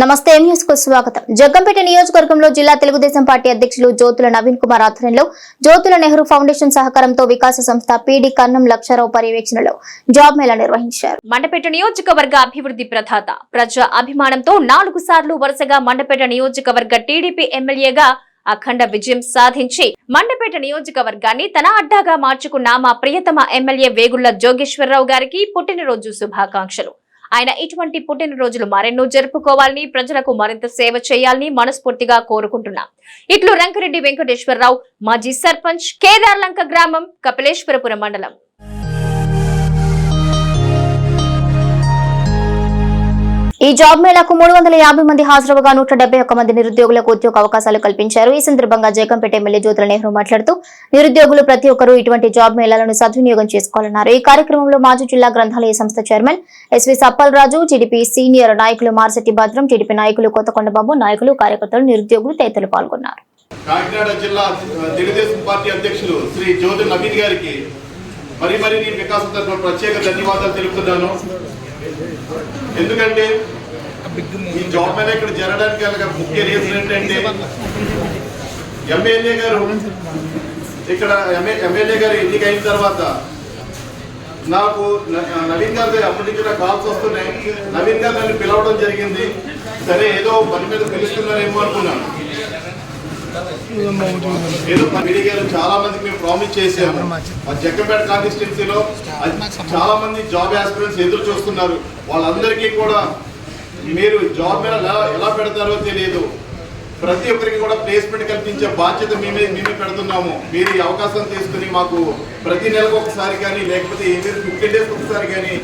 నమస్తే న్యూస్కు స్వాగతం. జగ్గంపేట నియోజకవర్గంలో జిల్లా తెలుగుదేశం పార్టీ అధ్యక్షులు జ్యోతుల నవీన్ కుమార్ ఆధ్వర్యంలో జ్యోతుల నెహ్రూ ఫౌండేషన్ సహకారంతో వికాస సంస్థ పీడి కన్నం లక్షారావు పర్యవేక్షణలో జాబ్ మేళా నిర్వహించారు. మండపేట నియోజకవర్గ అభివృద్ధి ప్రధాత ప్రజా అభిమానంతో నాలుగు సార్లు వరుసగా మండపేట నియోజకవర్గ టీడీపీ ఎమ్మెల్యేగా అఖండ విజయం సాధించి మండపేట నియోజకవర్గాన్ని తన అడ్డాగా మార్చుకున్న మా ప్రియతమ ఎమ్మెల్యే వేగుళ్ళ జోగేశ్వరరావు గారికి పుట్టినరోజు శుభాకాంక్షలు. ఆయన ఇటువంటి పుట్టినరోజులు మరెన్నో జరుపుకోవాలని ప్రజలకు మరింత సేవ చేయాలని మనస్ఫూర్తిగా కోరుకుంటున్నా. ఇట్లు రంకరెడ్డి వెంకటేశ్వరరావు మాజీ సర్పంచ్ కేదార్లంక గ్రామం కపిలేశ్వరపురం మండలం. ఈ జాబ్ మేళాకు మూడు వందల యాభై మంది హాజరవగా నూట డెబ్బై ఒక్క మంది నిరుద్యోగులకు ఉద్యోగ అవకాశాలు కల్పించారు. ఈ సందర్భంగా జగంపేట ఎమ్మెల్యే జ్యోతుల నెహ్రూ మాట్లాడుతూ నిరుద్యోగులు ప్రతి ఒక్కరూ ఇటువంటి జాబ్ మేళాలను సద్వినియోగం చేసుకోవాలన్నారు. ఈ కార్యక్రమంలో మాజీ జిల్లా గ్రంథాలయ సంస్థ chairman SV Sappalaraju TDP senior నాయకులు మార్సెట్టి భద్రం టీడీపీ నాయకులు కొత్తకొండబాబు నాయకులు కార్యకర్తలు నిరుద్యోగులు తదితరులు పాల్గొన్నారు. కాకినాడ జిల్లా తెలుగుదేశం పార్టీ అధ్యక్షులు శ్రీ జ్యోతి నవీన్ గారికి మరి మరి వికాసం తరఫున ప్రత్యేక ధన్యవాదాలు తెలుపుతున్నాను. ఎందుకంటే ఈ జాబ్ మీద ఇక్కడ జరగడానికి గల ముఖ్య రీజన్ ఏంటంటే ఎమ్మెల్యే గారు ఇక్కడ ఎమ్మెల్యే గారు ఎన్నికైన తర్వాత నాకు నవీన్ గారి అప్పటి నుంచి కాల్స్ వస్తున్నాయి. నవీన్ గారు నన్ను పిలవడం జరిగింది. సరే ఏదో పని మీద పిలుస్తున్నారేమో అనుకున్నాను. ఏదో మీడియా గారు చాలా మందికి మేము ప్రామిస్ చేసాము ఆ జగ్గంపేట కాన్స్టిట్యున్సీలో చాలా మంది జాబ్ ఆస్పిరెంట్స్ ఎదురు చూస్తున్నారు. వాళ్ళందరికీ కూడా మీరు జాబ్ మీద ఎలా ఎలా పెడతారో తెలియదు. ప్రతి ఒక్కరికి కూడా ప్లేస్మెంట్ కల్పించే బాధ్యత మేమే మేమే పెడుతున్నాము. మీరు ఈ అవకాశం తీసుకుని మాకు ప్రతి నెలకు ఒకసారి కానీ లేకపోతే ఏదైనా ఫిఫ్టీన్ డేస్ ఒకసారి కానీ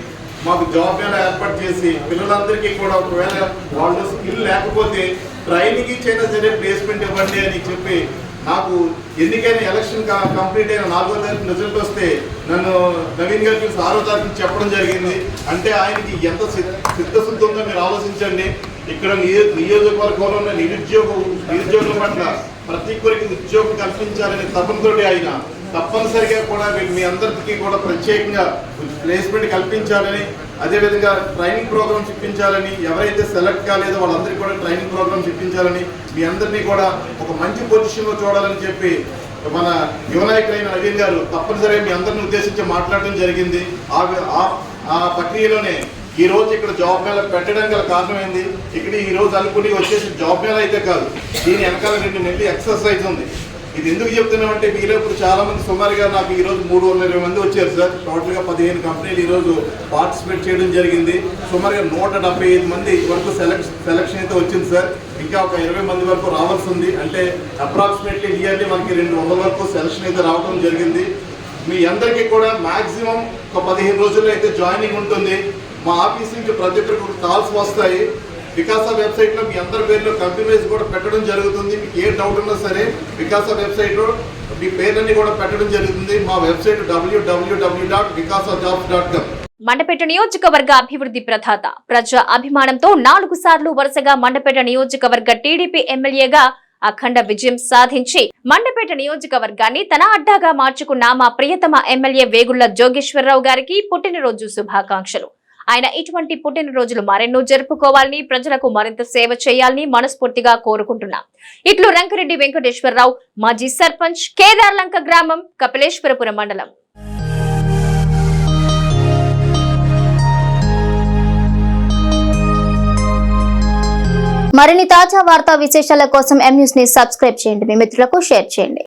మాకు జాబ్ మీద ఏర్పాటు చేసి పిల్లలందరికీ కూడా ఒకవేళ వాళ్ళు స్కిల్ లేకపోతే ట్రైనింగ్ ఇచ్చైనా సరే ప్లేస్మెంట్ ఇవ్వండి అని చెప్పి నాకు ఎన్నికైన ఎలక్షన్ కా- కంప్లీట్ అయిన నాలుగో తారీఖు రిజల్ట్ వస్తే నన్ను నవీన్ గారికి ఆరో తారీఖు చెప్పడం జరిగింది. అంటే ఆయనకి ఎంత సిద్ధశుద్ధి ఉందో మీరు ఆలోచించండి. ఇక్కడ నియోజకవర్గంలో ఉన్న నిరుద్యోగ నిరుద్యోగుల పట్ల ప్రతి ఒక్కరికి ఉద్యోగం కల్పించాలనే తపనతోటి ఆయన. తప్పనిసరిగా కూడా మీ అందరికీ కూడా ప్రత్యేకంగా ప్లేస్మెంట్ కల్పించాలని అదేవిధంగా ట్రైనింగ్ ప్రోగ్రామ్స్ ఇప్పించాలని ఎవరైతే సెలెక్ట్ కాలేదో వాళ్ళందరికీ కూడా ట్రైనింగ్ ప్రోగ్రామ్స్ ఇప్పించాలని మీ అందరినీ కూడా ఒక మంచి పొజిషన్లో చూడాలని చెప్పి మన యువనాయకులైన నవీన్ గారు తప్పనిసరిగా మీ అందరిని ఉద్దేశించి మాట్లాడడం జరిగింది. ఆ ఆ- ప్రక్రియలోనే ఈ రోజు ఇక్కడ జాబ్ మేళ పెట్టడం గల కారణం ఏంది ఇక్కడ ఈ రోజు అనుకుని వచ్చేసి జాబ్ మేళ అయితే కాదు దీని వెనకాల రెండు నెలలు ఎక్సర్సైజ్ ఉంది. ఇది ఎందుకు చెప్తున్నామంటే మీలో ఇప్పుడు చాలా మంది సుమారుగా నాకు ఈరోజు మూడు వందల ఇరవై మంది వచ్చారు సార్. టోటల్గా పదిహేను కంపెనీలు ఈరోజు పార్టిసిపేట్ చేయడం జరిగింది. సుమారుగా నూట డెబ్బై ఐదు మంది వరకు సెలెక్ట్ సెలక్షన్ అయితే వచ్చింది సార్. ఇంకా ఒక ఇరవై మంది వరకు రావాల్సి ఉంది. అంటే అప్రాక్సిమేట్లీ ఇయర్లీ మనకి రెండు వందల వరకు సెలక్షన్ అయితే రావడం జరిగింది. మీ అందరికీ కూడా మాక్సిమం ఒక పదిహేను రోజుల్లో అయితే జాయినింగ్ ఉంటుంది. మా ఆఫీస్ నుంచి ప్రతి ఒక్కరికి కాల్స్ వస్తాయి. వికాస వెబ్సైట్లో మీ అందరి పేర్లో కంపెనీస్ కూడా పెట్టడం జరుగుతుంది. మీకు ఏ డౌట్ ఉన్నా సరే వికాస వెబ్సైట్లో మీ పేర్లన్నీ కూడా పెట్టడం జరుగుతుంది. మా వెబ్సైట్ డబ్ల్యూడబ్ల్యూడబ్ల్యూ dot Vikasa jobs dot com Mandapeta నియోజకవర్గ అభివృద్ధి ప్రధాత. ప్రజా అభిమానంతో నాలుగు సార్లు వరుసగా మండపేట నియోజకవర్గ టీడీపీ ఎమ్మెల్యేగా అఖండ విజయం సాధించి మండపేట నియోజకవర్గాన్ని తన అడ్డాగా మార్చుకున్న మా ప్రియతమ ఎమ్మెల్యే వేగుళ్ళ జోగేశ్వరరావు గారికి పుట్టినరోజు శుభాకాంక్షలు. ఆయన ఇటువంటి పుట్టినరోజులు మరెన్నో జరుపుకోవాలని ప్రజలకు మరింత సేవ చేయాలని మనస్ఫూర్తిగా కోరుకుంటున్నా. ఇట్లు రంకరెడ్డి వెంకటేశ్వరరావు మాజీ సర్పంచ్ కేదార్లంక గ్రామం కపిలేశ్వరపురం మండలం. మరిన్ని తాజా వార్తా విశేషాల కోసం ఎం న్యూస్ని సబ్స్క్రైబ్ చేయండి. మీ మిత్రులకు షేర్ చేయండి.